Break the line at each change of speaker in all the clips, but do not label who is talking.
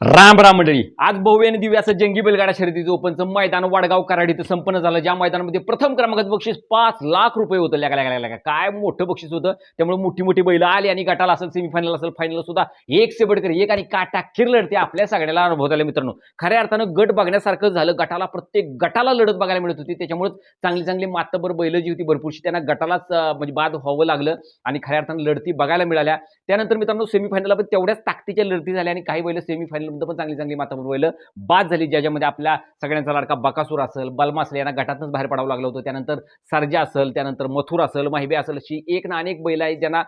राम राम मंडळी. आज भव्य आणि दिव्य असं जंगी बैलगाडा शर्यतीचं ओपनचं मैदान वाडगाव कराड इथं संपन्न झालं. ज्या मैदानामध्ये प्रथम क्रमांकाचं बक्षीस पाच लाख रुपये होतं. लगा लगा लगा काय मोठं बक्षीस होतं. त्यामुळे मोठी मोठी बैल आली आणि गटाला असेल सेमीफायनल असेल फायनल सुद्धा एक सेबडकर एक आणि काटा खीर लढते आपल्या सगळ्याला अनुभव आले मित्रांनो. खऱ्या अर्थानं गट बघण्यासारखं झालं. गटाला प्रत्येक गटाला लढत बघायला मिळत होती. त्याच्यामुळे चांगली चांगली मातबर बैल जी होती भरपूरशी त्यांना गटालाच म्हणजे बाद व्हावं लागलं आणि खऱ्या अर्थानं लढती बघायला मिळाल्या. त्यानंतर मित्रांनो सेमीफायनलला पण तेवढ्याच ताकदीच्या लढती झाल्या आणि काही बैल सेमीफायनलमध्ये पण चांगली चांगली माताबर बैल बाद झाली ज्याच्यामध्ये आपल्या सगळ्यांचा लाडका बकासूर असेल बलमा असेल यांना गटातच बाहेर पडावं लागलं होतं. त्यानंतर सर्जा असेल त्यानंतर मथुर असेल माहिबे असेल अशी एक ना अनेक बैल आहेत ज्यांना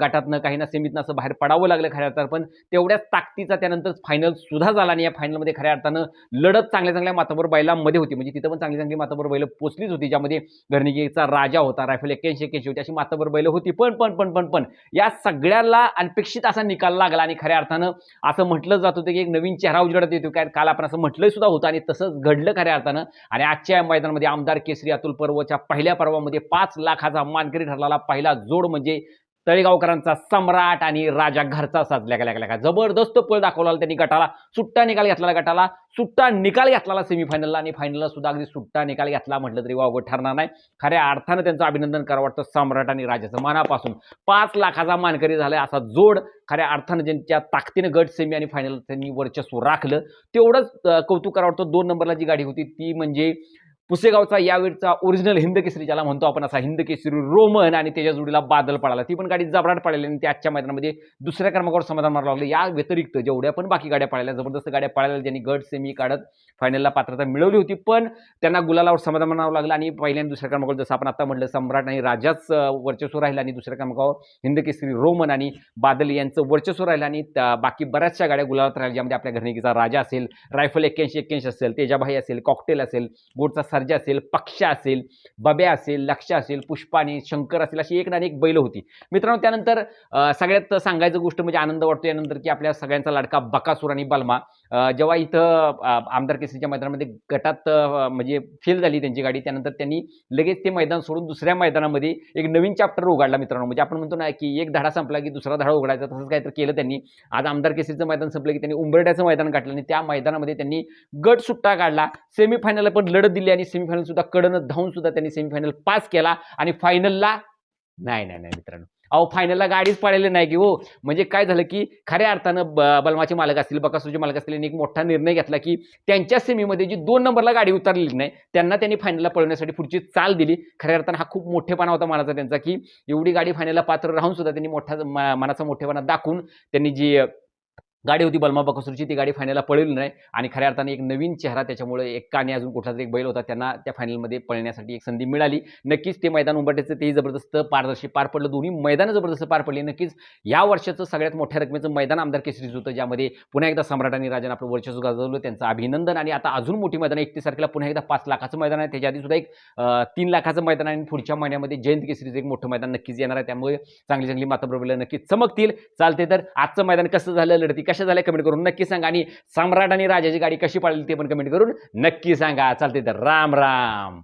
गटातनं काही ना सेमीतनं असं बाहेर पडावं लागलं खऱ्या अर्थानं. पण तेवढ्याच ताकदीचा त्यानंतर फायनल सुद्धा झाला आणि या फायनलमध्ये खऱ्या अर्थानं लढत चांगल्या चांगल्या माताबर बैलांमध्ये होती. म्हणजे तिथं पण चांगली चांगली माताबर बैल पोचलीच होती. ज्यामध्ये घरणिकेचा राजा होता रायफल एक्क्याऐंशी एक्क्याऐंशी होती अशी माताबर बैल होती. पण पण पण पण पण या सगळ्याला अनपेक्षित असा निकाल लागला आणि खऱ्या अर्थानं असं म्हटलं जात होतं की एक नवीन चेहरा उजगडत येतो. काय काल आपण असं म्हटलं सुद्धा होतं आणि तसंच घडलं खऱ्या अर्थानं. आणि आजच्या या मैदानामध्ये आमदार केसरी अतुल पर्वच्या पहिल्या पर्वामध्ये पाच लाखाचा मानकरी ठरलेला पहिला जोड म्हणजे तळेगावकरांचा सम्राट आणि राजा घरचा साजल्या गेल्या गेल्या जबरदस्त पळ दाखवला त्यांनी गटाला. सुट्टा निकाल घेतलेला गटाला. सुट्टा निकाल घेतला सेमीफायनलला आणि फायनलला सुद्धा अगदी सुट्टा निकाल घेतला म्हटलं तरी वावगं ठरणार नाही. खऱ्या अर्थानं त्यांचं अभिनंदन करावं वाटतं सम्राट आणि राजाचं मनापासून. पाच लाखाचा मानकरी झालाय असा जोड खऱ्या अर्थानं ज्यांच्या ताकदीनं गट सेमी आणि फायनल त्यांनी वर्चस्व राखलं. तेवढंच कौतुक करावं वाटतं. दोन नंबरला जी गाडी होती ती म्हणजे पुसेगावचा यावेळचा ओरिजिनल हिंद केसरी ज्याला म्हणतो आपण असा हिंद केसरी रोमन आणि त्याच्या जोडीला बादल पडाला ती पण गाडी जबराट पडलेली आणि ती आजच्या मैदानामध्ये दुसऱ्या क्रमांकावर समाधान मारावं लागलं. या व्यतिरिक्त जेवढ्या पण बाकी गाड्या पळाल्या जबरदस्त गाड्या पळाल्या ज्यांनी गट सेमी काढत फायनलला पात्रता मिळवली होती पण त्यांना गुलालावर समाधान मानावं लागलं आणि पहिल्या आणि दुसऱ्या क्रमांकावर जसं आपण आता म्हटलं सम्राट आणि राजाच वर्चस्व राहिलं आणि दुसऱ्या क्रमांकावर हिंद केसरी रोमन आणि बादल यांचं वर्चस्व राहिलं आणि बाकी बऱ्याचशा गाड्या गुलालात राहिल्या ज्यामध्ये आपल्या घरणिकीचा राजा असेल रायफल एक्क्याऐंशी एक्क्याऐंशी असेल तेजाभाई असेल कॉकटेल असेल गोडचा सर्जा असेल पक्षा असेल बब्या असेल लक्ष असेल पुष्पाने शंकर असेल अशी एक ना एक बैल होती. मित्रांनो त्यानंतर सगळ्यात सांगायचं गोष्ट म्हणजे आनंद वाटतो यानंतर की आपल्या सगळ्यांचा लाडका बकासूर आणि बलमा. जेव्हा इथं आमदार केसरीच्या मैदानामध्ये गटात म्हणजे फेल झाली त्यांची गाडी त्यानंतर त्यांनी लगेच ते मैदान सोडून दुसऱ्या मैदानामध्ये एक नवीन चॅप्टर उघडला मित्रांनो. म्हणजे आपण म्हणतो ना की एक धडा संपला की दुसरा धडा उघडायचा तसंच काहीतरी केलं त्यांनी. आज आमदार केसरीचं मैदान संपलं की त्यांनी उंबरड्याचं मैदान काढलं आणि त्या मैदानामध्ये त्यांनी गट सुट्टा काढला. सेमीफायनल पण लढत दिली आणि सेमीफायनल सुद्धा कडनं धावून सुद्धा त्यांनी सेमीफायनल पास केला आणि फायनलला नाही नाही नाही मित्रांनो. अहो फायनलला गाडीच पडायला नाही की हो. म्हणजे काय झालं की खऱ्या अर्थानं ब- बलमाचे मालक असतील बकासूरचे मालक असतील यांनी एक मोठा निर्णय घेतला की त्यांच्या सेमीमध्ये जी दोन नंबरला गाडी उतरलेली नाही त्यांना त्यांनी फायनलला पळवण्यासाठी पुढची चाल दिली. खऱ्या अर्थानं हा खूप मोठेपणा होता मनाचा त्यांचा की एवढी गाडी फायनलला पात्र राहून सुद्धा त्यांनी मोठा म- मनाचा मोठेपणा दाखवून त्यांनी जी गाडी होती बलमा बकसूरची ती गाडी फायनलला पळवली नाही. आणि खऱ्या अर्थाने एक नवीन चेहरा त्याच्यामुळे एक आणि अजून कुठला तरी एक बैल होता त्यांना त्या फायनलमध्ये पळण्यासाठी एक संधी मिळाली. नक्कीच ते मैदान उंबरट्याचं तेही जबरदस्त पारदर्शी पार पडलं. दोन्ही मैदानं जबरदस्त पार पडली. नक्कीच या वर्षाचं सगळ्यात मोठ्या रकमेचं मैदान आमदार केसरीचं होतं ज्यामध्ये पुन्हा एकदा सम्राट आणि राजाने आपलं वर्चस्व गाजवलं त्यांचं अभिनंदन. आणि आता अजून मोठी मैदान एकतीस तारखेला पुन्हा एकदा पाच लाखाचं मैदान आहे. त्याच्या आधी सुद्धा एक तीन लाखाचं मैदान आहे. आणि पुढच्या महिन्यामध्ये जयंत केसरीचं एक मोठं मैदान नक्कीच येणार आहे. त्यामुळे चांगली चांगली मातब्रबलं नक्कीच चमकतील. चालते तर आजचं मैदान कसं झालं? लढती कशा झाल्या कमेंट करून नक्की सांगा. आणि सम्राट आणि राजाची गाडी कशी पाळली ते पण कमेंट करून नक्की सांगा. चालते तर राम राम.